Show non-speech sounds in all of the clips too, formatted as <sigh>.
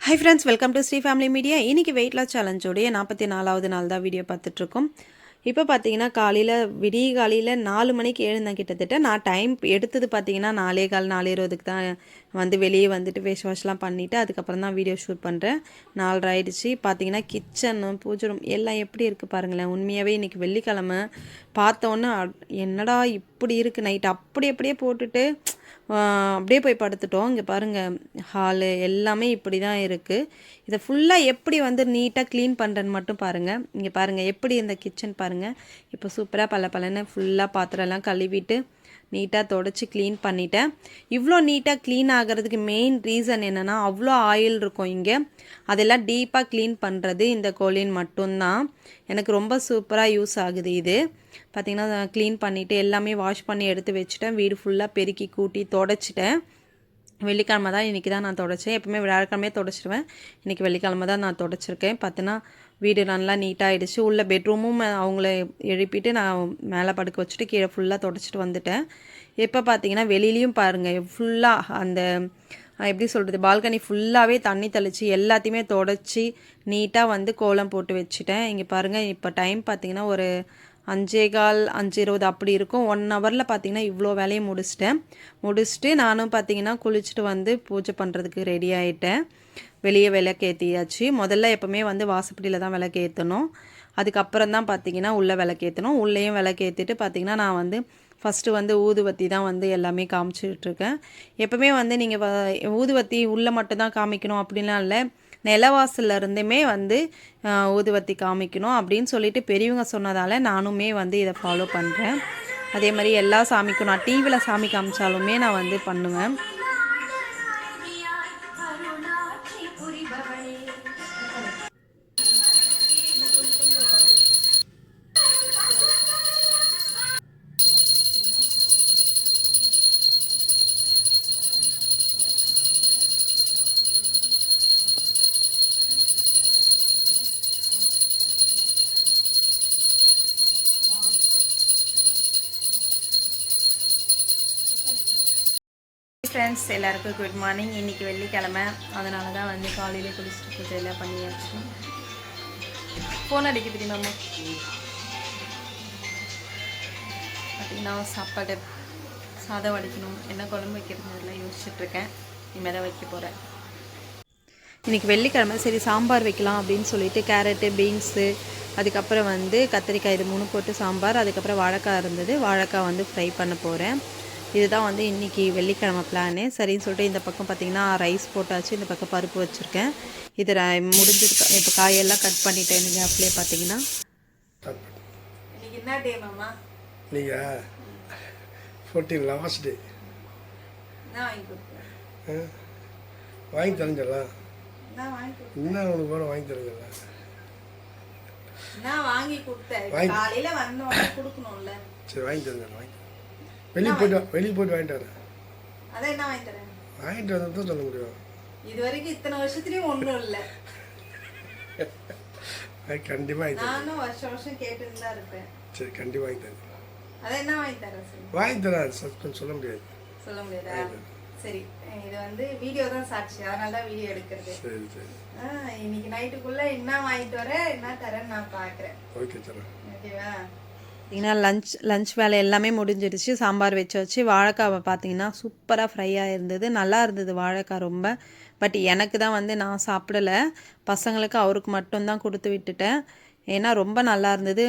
Hi friends welcome to Sri family media இன்றைக்கி weight loss சேலஞ்சோடைய நாற்பத்தி நாலாவது நாள் தான் வீடியோ பார்த்துட்ருக்கோம் இப்போ பார்த்தீங்கன்னா காலையில் விடிய காலையில் நாலு மணிக்கு எழுந்தேன் கிட்டத்தட்ட. நான் டைம் எடுத்தது பார்த்தீங்கன்னா நாலே கால் நாலு இருபதுக்கு தான் வந்து வெளியே வந்துட்டு ஃபேஸ் வாஷ்லாம் பண்ணிவிட்டு அதுக்கப்புறம் தான் வீடியோ ஷூட் பண்ணுறேன் நாலரை ஆயிடுச்சு. பார்த்தீங்கன்னா கிச்சன் பூஜை ரூம் எல்லாம் எப்படி இருக்குது பாருங்களேன். உண்மையாகவே இன்றைக்கி வெள்ளிக்கிழமை. பார்த்தோன்னே என்னடா இப்படி இருக்குது நைட் அப்படி அப்படியே போட்டுட்டு அப்படியே போய் படுத்துட்டோம். இங்கே பாருங்கள் ஹாலு எல்லாமே இப்படி தான் இருக்குது இதை ஃபுல்லாக எப்படி வந்து நீட்டாக க்ளீன் பண்ணுறேன்னு மட்டும் பாருங்கள் இங்கே பாருங்கள் எப்படி இந்த கிச்சன் பாருங்கள் இப்போ சூப்பராக பல பலன்னு ஃபுல்லாக பாத்திரம்லாம் கழுவிட்டு நீட்டாக தொடச்சி க்ளீன் பண்ணிட்டேன். இவ்வளோ நீட்டாக க்ளீன் ஆகிறதுக்கு மெயின் ரீசன் என்னென்னா அவ்வளோ ஆயில் இருக்கும் இங்கே. அதெல்லாம் டீப்பாக க்ளீன் பண்ணுறது இந்த கோலின் மட்டும்தான். எனக்கு ரொம்ப சூப்பராக யூஸ் ஆகுது இது. பார்த்திங்கன்னா க்ளீன் பண்ணிவிட்டு எல்லாமே வாஷ் பண்ணி எடுத்து வச்சுட்டேன். வீடு ஃபுல்லாக பெருக்கி கூட்டி தொடச்சிட்டேன். வெள்ளிக்கிழமை தான் இன்றைக்கி தான் நான் தொடச்சேன். எப்பவுமே வியாழக்கிழமையே தொடச்சிடுவேன் இன்றைக்கி வெள்ளிக்கிழமை தான் நான் தொடச்சிருக்கேன். பார்த்தினா வீடு நல்லா நீட்டாகிடுச்சு உள்ள பெட்ரூமும் அவங்கள எழுப்பிட்டு நான் மேலே படுக்க வச்சுட்டு கீழே ஃபுல்லாக தொடச்சிட்டு வந்துட்டேன். எப்போ பார்த்தீங்கன்னா வெளியிலையும் பாருங்கள் ஃபுல்லாக அந்த எப்படி சொல்கிறது பால்கனி ஃபுல்லாகவே தண்ணி தெளித்து எல்லாத்தையுமே தொடச்சி நீட்டாக வந்து கோலம் போட்டு வச்சுட்டேன். இங்கே பாருங்கள் இப்போ டைம் பார்த்தீங்கன்னா ஒரு அஞ்சே கால் அஞ்சு இருபது அப்படி இருக்கும். ஒன் ஹவரில் பார்த்தீங்கன்னா இவ்வளோ வேலையை முடிச்சிட்டேன். முடிச்சுட்டு நானும் பார்த்தீங்கன்னா குளிச்சுட்டு வந்து பூஜை பண்ணுறதுக்கு ரெடி ஆகிட்டேன் வெளியே விளக்கேற்றியாச்சு முதல்ல எப்போவுமே வந்து வாசப்படியில் தான் விளக்கேற்றணும் அதுக்கப்புறம் தான் பார்த்தீங்கன்னா உள்ளே விளக்கேற்றணும் உள்ளேயும் விளக்கேற்றிட்டு பார்த்தீங்கன்னா நான் வந்து ஃபஸ்ட்டு வந்து ஊதுவத்தி தான் வந்து எல்லாமே காமிச்சிட்ருக்கேன் எப்போவுமே வந்து நீங்கள் ஊதுவத்தி உள்ளே மட்டும்தான் காமிக்கணும் அப்படின்லாம் இல்லை. நிலவாசல்ல இருந்துமே வந்து ஊதுவத்தி காமிக்கணும் அப்படின்னு சொல்லிட்டு பெரியவங்க சொன்னதால் நானுமே வந்து இதை ஃபாலோ பண்ணுறேன் அதே மாதிரி எல்லா சாமிக்கும் நான் டிவியில் சாமி காமிச்சாலுமே நான் வந்து பண்ணுவேன். ஃப்ரெண்ட்ஸ் எல்லாருக்கும் குட் மார்னிங் இன்றைக்கி வெள்ளிக்கிழமை. அதனால தான் வந்து காலையில் குளிச்சுட்டு பூஜை எல்லாம் பண்ணியாச்சு. ஃபோன் அடிக்க தெரியுமா அம்மா? சாப்பாடு சாதம் வடிக்கணும். என்ன குழம்பு வைக்கிறதுலாம் யோசிச்சுட்ருக்கேன் இனிமேல் தான் வைக்க போகிறேன் இன்றைக்கி வெள்ளிக்கிழமை சரி சாம்பார் வைக்கலாம் அப்படின்னு சொல்லிட்டு கேரட்டு பீன்ஸு அதுக்கப்புறம் வந்து கத்திரிக்காய் இது மூணு போட்டு சாம்பார் அதுக்கப்புறம் வாழைக்காய் இருந்தது. வாழைக்காய் வந்து ஃப்ரை பண்ண போகிறேன் இதுதான் வந்து இன்றைக்கி வெள்ளிக்கிழமை பிளானு சரின்னு சொல்லிட்டு இந்த பக்கம் பார்த்திங்கன்னா ரைஸ் போட்டாச்சு. இந்த பக்கம் பருப்பு வச்சுருக்கேன். இது ர- முடிஞ்சிருக்கு இப்போ காயெல்லாம் கட் பண்ணிட்டேன். நீங்கள் அப்படியே பார்த்தீங்கன்னா என்ன டே மாமா? நீங்கள் ஃபோர்டீன் லாஸ்ட் டே வாங்கி கொடு- என்ன உனக்கு போல வாங்கி தரஞ்சலாம் என்ன வாங்கி கொடுத்தேன்? வாங்கி- காலையில் வந்தோடனே கொடுக்கணும்ல. சரி வாங்கி தரஞ்சலாம் வாங்கி வெளியே போய்ட்டு வெளியே போய்ட்டு வாங்கிட்டு வரேன் அதான் என்ன வாங்கி தரேன் வாங்கிட்டு வந்து தான் சொல்ல முடியும். இது வரைக்கும் இத்தனை வருஷத்துலயும் ஒண்ணும் இல்ல. தரேன் நானும் வருஷம் வருஷம் கேட்டுன்னு தான் இருப்பேன். சரி கண்டிப்பாக வாங்கி தரேன் அதான் என்ன வாங்கி தரேன் வாங்கி தரேன் சொல்ல முடியாது. சொல்ல முடியாதா? சரி இது வந்து வீடியோ தான் சாட்சி அதனால தான் வீடியோ எடுக்கிறது. சரி சரி. ஆ, இன்னைக்கு நைட்டுக்குள்ள என்ன வாங்கிட்டு வர என்ன தரேன்னு நான் பாக்குறேன். ஓகே தரேன். ஓகேவா? பார்த்தீங்கன்னா லஞ்ச் லஞ்ச் வேலை எல்லாமே முடிஞ்சிடுச்சு. சாம்பார் வச்சு வச்சு வாழைக்காவை பார்த்தீங்கன்னா சூப்பராக ஃப்ரையாக இருந்தது. நல்லா இருந்தது வாழைக்காய் ரொம்ப. பட் எனக்கு தான் வந்து நான் சாப்பிடல. பசங்களுக்கு அவருக்கு மட்டும்தான் கொடுத்து விட்டுட்டேன். ஏன்னா ரொம்ப நல்லா இருந்தது.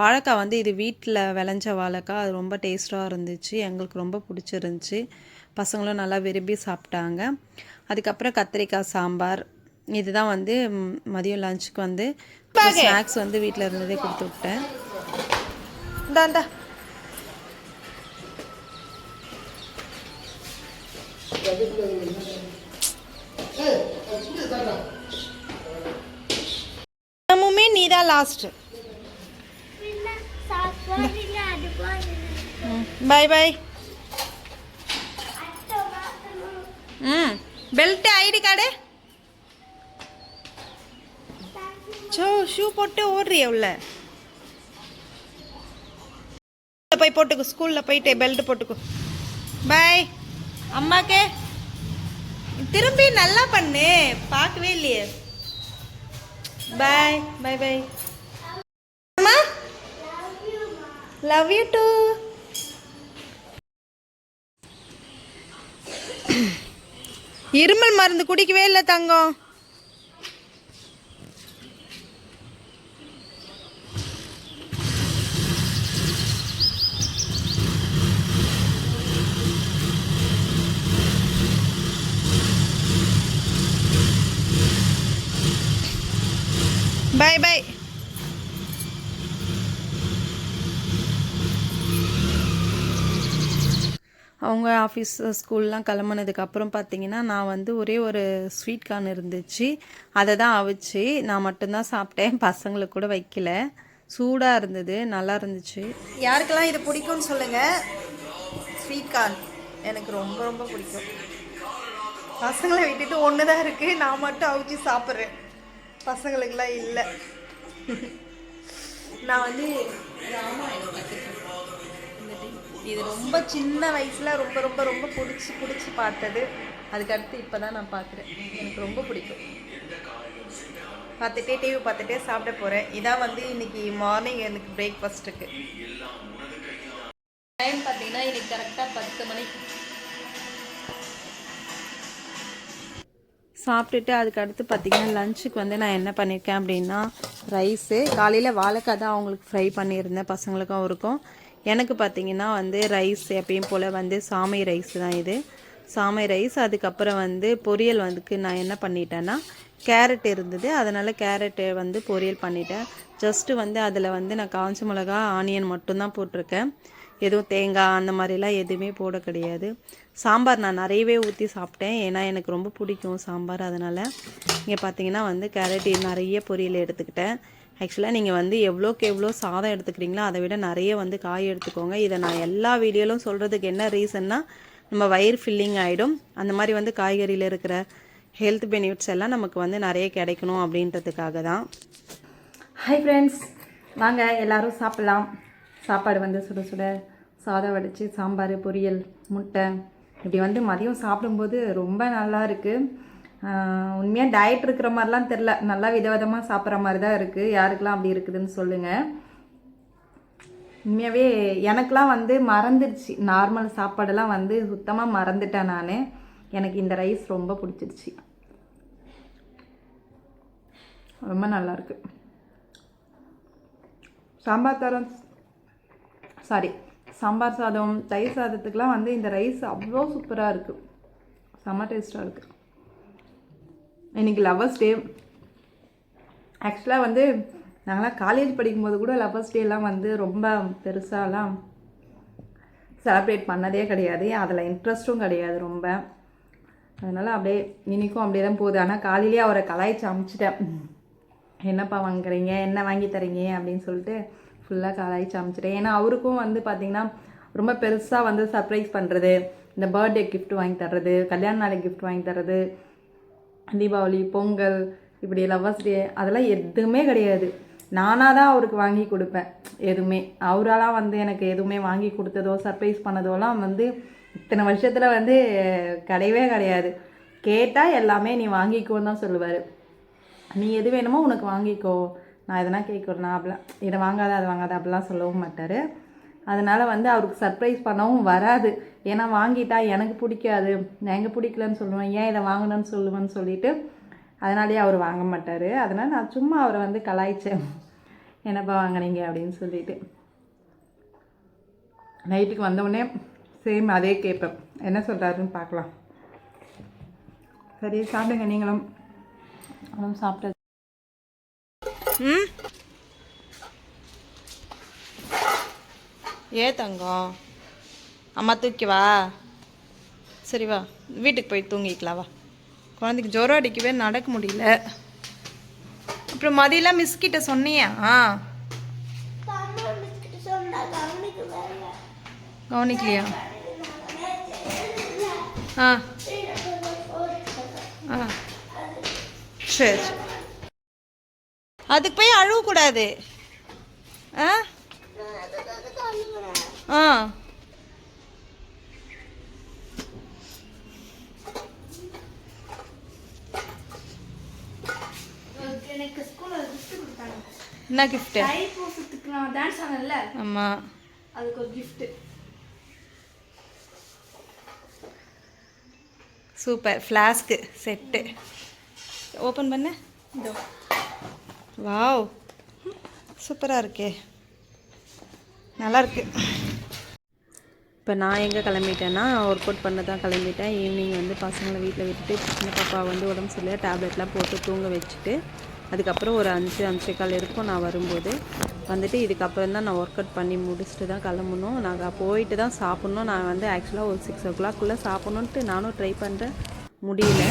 வாழைக்காய் வந்து இது வீட்டில் விளைஞ்ச வாழைக்காய். அது ரொம்ப டேஸ்ட்டாக இருந்துச்சு. எங்களுக்கு ரொம்ப பிடிச்சிருந்துச்சி. பசங்களும் நல்லா விரும்பி சாப்பிட்டாங்க. அதுக்கப்புறம் கத்திரிக்காய் சாம்பார். இதுதான் வந்து மதியம் லஞ்சுக்கு வந்து ஸ்நாக்ஸ் வந்து வீட்டில் இருந்ததே கொடுத்து விட்டேன். இந்தா இந்தா. தினமுமே நீ தான் last bye bye hmm belt ID card so shoe போட்டு ஓடுறிய உள்ள? போய் போட்டுக்கோ ஸ்கூலில் போயிட்டு பெல்ட் போட்டுக்கோ. பாய் அம்மாக்கு. திரும்பி நல்லா பண்ணு. பார்க்கவே இல்லையே. பாய் பாய் பாய் அம்மா. லவ் யூ டூ இருமல் மருந்து குடிக்கவே இல்லை தங்கம். பாய் பாய் அவங்க ஆஃபீஸ் ஸ்கூல்லாம் கிளம்புனதுக்கப்புறம் பார்த்தீங்கன்னா நான் வந்து ஒரே ஒரு ஸ்வீட் கார்ன் இருந்துச்சு. அதை தான் அவிச்சு நான் மட்டும்தான் சாப்பிட்டேன். பசங்களுக்கு கூட வைக்கல. சூடாக இருந்தது நல்லா இருந்துச்சு. யாருக்கெல்லாம் இது பிடிக்கும்னு சொல்லுங்கள் ஸ்வீட் கார்ன் எனக்கு ரொம்ப ரொம்ப பிடிக்கும். பசங்களை விட்டுட்டு ஒன்று தான் இருக்குது நான் மட்டும் அவிச்சு சாப்பிட்றேன். பசங்களுக்கெல்லாம் இல்லை. நான் வந்து இது ரொம்ப சின்ன வயசில் ரொம்ப ரொம்ப ரொம்ப பிடிச்சி பிடிச்சி பார்த்தது. அதுக்கடுத்து இப்போ தான் நான் பார்க்குறேன். எனக்கு ரொம்ப பிடிக்கும். பார்த்துட்டே டிவி பார்த்துட்டே சாப்பிட போகிறேன் இதான் வந்து இன்னைக்கு மார்னிங் எனக்கு பிரேக்ஃபாஸ்ட்டுக்கு டைம் பார்த்தீங்கன்னா இன்னைக்கு கரெக்டாக பத்து மணிக்கு சாப்பிட்டுட்டு அதுக்கு அடுத்து பார்த்தீங்கன்னா லஞ்சுக்கு வந்து நான் என்ன பண்ணியிருக்கேன் அப்படின்னா ரைஸு காலையில் வாழைக்காய் தான் அவங்களுக்கு ஃப்ரை பண்ணியிருந்தேன் பசங்களுக்கும் இருக்கும் எனக்கு பார்த்தீங்கன்னா வந்து ரைஸ் எப்பயும் போல் வந்து சாமை ரைஸ் தான் இது. சாமை ரைஸ் அதுக்கப்புறம் வந்து பொரியல் வந்துக்கு நான் என்ன பண்ணிட்டேன்னா கேரட் இருந்தது. அதனால் கேரட்டு வந்து பொரியல் பண்ணிட்டேன். ஜஸ்ட்டு வந்து அதில் வந்து நான் காஞ்ச மிளகா ஆனியன் மட்டும்தான் போட்டிருக்கேன். எதுவும் தேங்காய் அந்த மாதிரிலாம் எதுவுமே போட கிடையாது. சாம்பார் நான் நிறையவே ஊற்றி சாப்பிட்டேன். ஏன்னா எனக்கு ரொம்ப பிடிக்கும் சாம்பார். அதனால் இங்கே பார்த்தீங்கன்னா வந்து கேரட் நிறைய பொரியல் எடுத்துக்கிட்டேன். ஆக்சுவலாக நீங்கள் வந்து எவ்வளோக்கு எவ்வளோ சாதம் எடுத்துக்கிறீங்களோ அதை விட நிறைய வந்து காய் எடுத்துக்கோங்க. இதை நான் எல்லா வீடியோலும் சொல்கிறதுக்கு என்ன ரீசன்னா நம்ம வயிறு ஃபில்லிங் ஆகிடும் அந்த மாதிரி வந்து காய்கறியில் இருக்கிற ஹெல்த் பெனிஃபிட்ஸ் எல்லாம் நமக்கு வந்து நிறைய கிடைக்கணும் அப்படின்றதுக்காக தான். ஹாய் ஃப்ரெண்ட்ஸ் வாங்க எல்லாரும் சாப்பிட்லாம். சாப்பாடு வந்து சுட சுட சாதம் வடித்து சாம்பார் பொரியல் முட்டை இப்படி வந்து மதியம் சாப்பிடும்போது ரொம்ப நல்லா இருக்குது உண்மையாக டயட் இருக்கிற மாதிரிலாம் தெரில நல்லா விதவிதமாக சாப்பிட்ற மாதிரி தான் இருக்குது யாருக்கெல்லாம் அப்படி இருக்குதுன்னு சொல்லுங்கள் உண்மையாகவே எனக்கெலாம் வந்து மறந்துடுச்சு. நார்மல் சாப்பாடெல்லாம் வந்து சுத்தமாக மறந்துட்டேன் நான். எனக்கு இந்த ரைஸ் ரொம்ப பிடிச்சிருச்சு. ரொம்ப நல்லாயிருக்கு சாம்பார் தரம் சாரி சாம்பார் சாதம் தயிர் சாதத்துக்கெலாம் வந்து இந்த ரைஸ் அவ்வளோ சூப்பராக இருக்குது செம்ம டேஸ்ட்டாக இருக்குது இன்றைக்கி லவ்வர்ஸ் டே ஆக்சுவலாக வந்து நாங்களாம் காலேஜ் படிக்கும்போது கூட லவர்ஸ் டேலாம் வந்து ரொம்ப பெருசாலாம் செலப்ரேட் பண்ணதே கிடையாது. அதில் இன்ட்ரெஸ்ட்டும் கிடையாது ரொம்ப. அதனால் அப்படியே இன்றைக்கும் அப்படியே தான் போகுது. ஆனால் காலையிலேயே அவரை கலாய்ச்சி அமுச்சிட்டேன். என்னப்பா வாங்குறீங்க? என்ன வாங்கி தரீங்க? அப்படின்னு சொல்லிட்டு ஃபுல்லாக கலாய்ச்சி அமுச்சிட்டேன் ஏன்னா அவருக்கும் வந்து பார்த்திங்கன்னா ரொம்ப பெருசாக வந்து சர்ப்ரைஸ் பண்ணுறது இந்த பர்த்டே கிஃப்ட் வாங்கி தர்றது கல்யாண நாளைக்கு கிஃப்ட் வாங்கி தர்றது தீபாவளி பொங்கல் இப்படி லவ்வர்ஸ் டே அதெல்லாம் எதுவுமே கிடையாது. நானாக தான் அவருக்கு வாங்கி கொடுப்பேன் எதுவுமே. அவராலாம் வந்து எனக்கு எதுவுமே வாங்கி கொடுத்ததோ சர்ப்ரைஸ் பண்ணதோலாம் வந்து இத்தனை வருஷத்தில் வந்து கிடையவே கிடையாது. கேட்டால் எல்லாமே நீ வாங்கிக்கோன்னு தான் சொல்லுவார். நீ எது வேணுமோ உனக்கு வாங்கிக்கோ. நான் எதனா கேட்குறேன் அப்படிலாம் இதை வாங்காத அதை வாங்காத அப்படிலாம் சொல்லவும் மாட்டார். அதனால் வந்து அவருக்கு சர்ப்ரைஸ் பண்ணவும் வராது. ஏன்னா வாங்கிட்டா எனக்கு பிடிக்காது நான் எங்கே பிடிக்கலன்னு சொல்லுவேன் ஏன் இதை வாங்கணும்னு சொல்லுவேன்னு சொல்லிவிட்டு அதனாலேயே அவர் வாங்க மாட்டார். அதனால் நான் சும்மா அவரை வந்து கலாய்ச்சேன். என்னப்பா வாங்கினீங்க அப்படின்னு சொல்லிட்டு. நைட்டுக்கு வந்தவுடனே சேம் அதே கேட்பேன் என்ன சொல்கிறாருன்னு பார்க்கலாம். சரி சாப்பிடுங்க நீங்களும். அவனும் ம்? ஏ தங்கம்? அம்மா தூக்கி வா. சரி வா. வீட்டுக்கு போய் தூங்கிக்கலாம் வா. குழந்தைக்கு ஜுரம் அடிக்கவே நடக்க முடியல. அப்புறம் மதியெல்லாம் மிஸ் கிட்ட சொன்னியா? கவனிக்கலையா? ஆ. ஆ. சரி. அதுக்கு போய் அழுவக்கூடாது. ஆ? ஆ. கிஃப்ட் கொடுத்தாங்க. என்ன கிஃப்ட் நான் டான்ஸ் ஆனேன்ல ஆமா. அதுக்கு ஒரு gift super. Flask set open பண்ண. இதோ. வாவ். சூப்பராக இருக்கே. நல்லாயிருக்கு இப்போ நான் எங்கே கிளம்பிட்டேன்னா ஒர்க் அவுட் பண்ண தான் கிளம்பிட்டேன். ஈவினிங் வந்து பசங்களை வீட்டில் விட்டுட்டு சின்ன பாப்பா வந்து உடம்பு சரியில்லை. டேப்லெட்லாம் போட்டு தூங்க வச்சுட்டு அதுக்கப்புறம் ஒரு அஞ்சு அஞ்சே கால் இருக்கும் நான் வரும்போது. வந்துட்டு இதுக்கப்புறம் தான் நான் ஒர்க் அவுட் பண்ணி முடிச்சுட்டு தான் கிளம்பணும். நாங்கள் போயிட்டு தான் சாப்பிட்ணும். நான் வந்து ஆக்சுவலாக ஒரு சிக்ஸ் ஓ கிளாக்குள்ளே சாப்பிட்ணுன்ட்டு நானும் ட்ரை பண்ணுறேன் முடியல.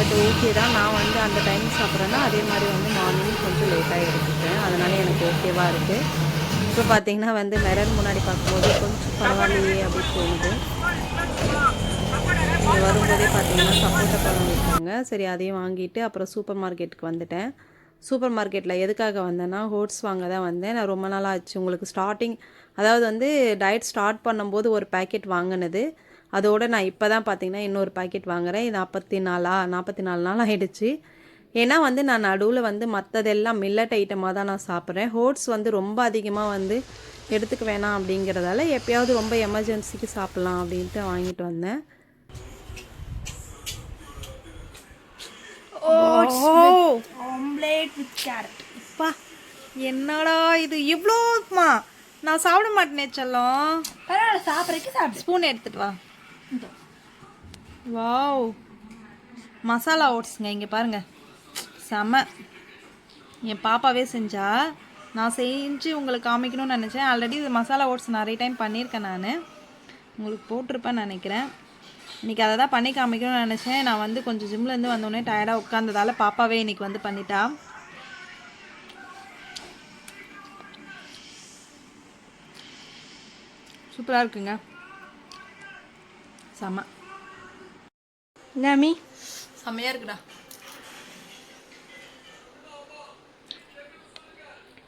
பட் ஓகே தான். நான் வந்து அந்த டைம் சாப்பிட்றேன்னா அதே மாதிரி வந்து மார்னிங் கொஞ்சம் லேட்டாக எடுத்துக்கிறேன் அதனால் எனக்கு ஓகேவாக இருக்குது இப்போ பார்த்தீங்கன்னா வந்து மிரர் முன்னாடி பார்க்கும்போது கொஞ்சம் பரவாயில்லையே அப்படின்னு தோணுது. வரும்போதே பார்த்தீங்கன்னா சப்போட்டா பழம் விற்றாங்க சரி அதையும் வாங்கிட்டு அப்புறம் சூப்பர் மார்க்கெட்டுக்கு வந்துட்டேன். சூப்பர் மார்க்கெட்டில் எதுக்காக வந்தேன்னா ஹோட்ஸ் வாங்க தான் வந்தேன். நான் ரொம்ப நாளாக ஆச்சு உங்களுக்கு ஸ்டார்டிங் அதாவது வந்து டயட் ஸ்டார்ட் பண்ணும்போது ஒரு பேக்கெட் வாங்கினது. அதோட நான் இப்போ தான் பார்த்தீங்கன்னா இன்னொரு பாக்கெட் வாங்குறேன். இது நாற்பத்தி நாலா நாற்பத்தி நாலு நாள் ஆயிடுச்சு. ஏன்னா வந்து நான் நடுவில் வந்து மற்றதெல்லாம் மில்லட் ஐட்டமாக தான் நான் சாப்பிட்றேன். ஹோட்ஸ் வந்து ரொம்ப அதிகமாக வந்து எடுத்துக்க வேணாம் அப்படிங்கிறதால எப்பயாவது ரொம்ப எமர்ஜென்சிக்கு சாப்பிட்லாம் அப்படின்ட்டு வாங்கிட்டு வந்தேன். ஆம்லேட் வித் கேரட் அப்பா என்னடா இது? இவ்வளோமா நான் சாப்பிட மாட்டேனே செல்லம். பரவாயில்ல சாப்பிட்றதுக்கு சாப்பிடு. ஸ்பூன் எடுத்துட்டு வா. வாவ். மசாலா ஓட்ஸுங்க இங்கே பாருங்கள் செம. என் பாப்பாவே செஞ்சா நான் செஞ்சு உங்களுக்கு காமிக்கணும்னு நினச்சேன். ஆல்ரெடி இது மசாலா ஓட்ஸ் நிறைய டைம் பண்ணியிருக்கேன் நான். உங்களுக்கு போட்டிருப்பேன்னு நினைக்கிறேன். இன்றைக்கி அதை தான் பண்ணி காமிக்கணும்னு நினச்சேன். நான் வந்து கொஞ்சம் ஜிம்லேருந்து வந்தோடனே டயர்டாக உட்காந்ததால் பாப்பாவே இன்னைக்கு வந்து பண்ணிட்டா. சூப்பராக இருக்குங்க. செம. நாமி செம்மையாக இருக்குடா.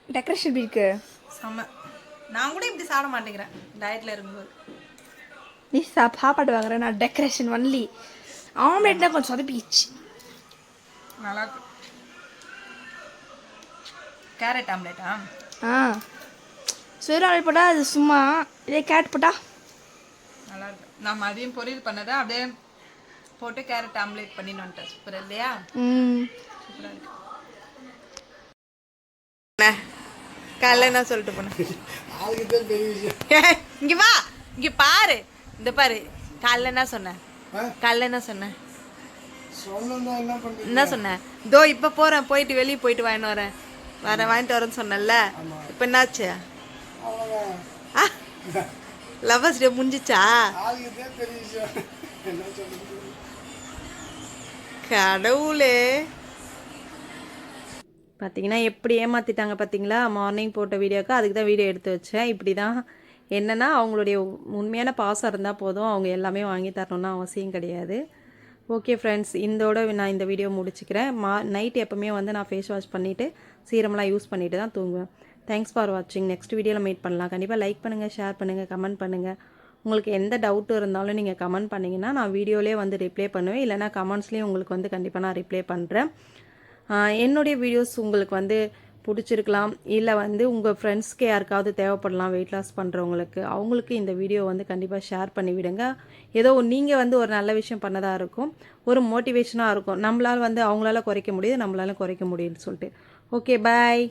டெக்கரேஷன் எப்படி இருக்கு. செம்ம நான் கூட இப்படி சாப்பிட மாட்டேங்கிறேன். டயட்டில் இருக்கும்போது. நீ சா சாப்பாடு வாங்குற நான் டெக்கரேஷன் ஒன்லி ஆம்லேட்னா கொஞ்சம் சொதப்பிச்சு நல்லா இருக்கு. கேரட் ஆம்லேட்டா ஆ? சுயர் ஆம்லேட் போட்டால் அது சும்மா இதே கேரட் போட்டா? நல்லா இருக்கு. நான் மதியம் பொரியல் பண்ணதை அப்படியே போட்டு கேரட் ஆம்லேட் பண்ணிட்டு வந்துட்டேன். சூப்பர் இல்லையா? ம். சூப்பராக இருக்கு. காலைல என்ன சொல்லிட்டு போனேன் இங்க வா. இங்க பாரு. இந்த பாரு. காலைல என்ன சொன்னேன் ஆ? காலைல என்ன சொன்னேன் சொன்னா என்ன சொன்னேன் இதோ இப்போ போகிறேன் போயிட்டு வெளியே போயிட்டு வாங்கிட்டு வரேன். வரேன் வாங்கிட்டு வரேன்னு சொன்னேன்ல. இப்போ என்னாச்சு? <laughs> லவர்ஸ் டே முடிஞ்சிச்சா? கடவுளே. பார்த்தீங்கன்னா எப்படி ஏமாற்றிட்டாங்க பார்த்தீங்களா மார்னிங் போட்ட வீடியோக்கு அதுக்கு தான் வீடியோ எடுத்து வச்சேன். இப்படி தான் என்னென்னா அவங்களுடைய உண்மையான பாசம் இருந்தால் போதும். அவங்க எல்லாமே வாங்கி தரணும்னு அவசியம் கிடையாது. ஓகே ஃப்ரெண்ட்ஸ் இந்தோட நான் இந்த வீடியோ முடிச்சுக்கிறேன். மா நைட் எப்போவுமே வந்து நான் ஃபேஸ் வாஷ் பண்ணிவிட்டு சீரம்லாம் யூஸ் பண்ணிட்டு தான் தூங்குவேன். தேங்க்ஸ் ஃபார் வாட்சிங் நெக்ஸ்ட் வீடியோவில் மீட் பண்ணலாம். கண்டிப்பாக லைக் பண்ணுங்கள் ஷேர் பண்ணுங்கள் கமெண்ட் பண்ணுங்கள் உங்களுக்கு எந்த டவுட்டு இருந்தாலும் நீங்கள் கமெண்ட் பண்ணிங்கன்னா நான் வீடியோலேயே வந்து ரிப்ளை பண்ணுவேன். இல்லைனா கமெண்ட்ஸ்லேயும் உங்களுக்கு வந்து கண்டிப்பாக நான் ரிப்ளை பண்ணுறேன் என்னுடைய வீடியோஸ் உங்களுக்கு வந்து பிடிச்சிருக்கலாம். இல்லை வந்து உங்கள் ஃப்ரெண்ட்ஸ்க்கு யாருக்காவது தேவைப்படலாம் வெயிட் லாஸ் பண்ணுறவங்களுக்கு அவங்களுக்கு இந்த வீடியோ வந்து கண்டிப்பாக ஷேர் பண்ணி விடுங்க. ஏதோ நீங்கள் வந்து ஒரு நல்ல விஷயம் பண்ணதாக இருக்கும். ஒரு மோட்டிவேஷனாக இருக்கும். நம்மளால் வந்து அவங்களால குறைக்க முடியுது நம்மளால குறைக்க முடியும்னு சொல்லிட்டு. Okay bye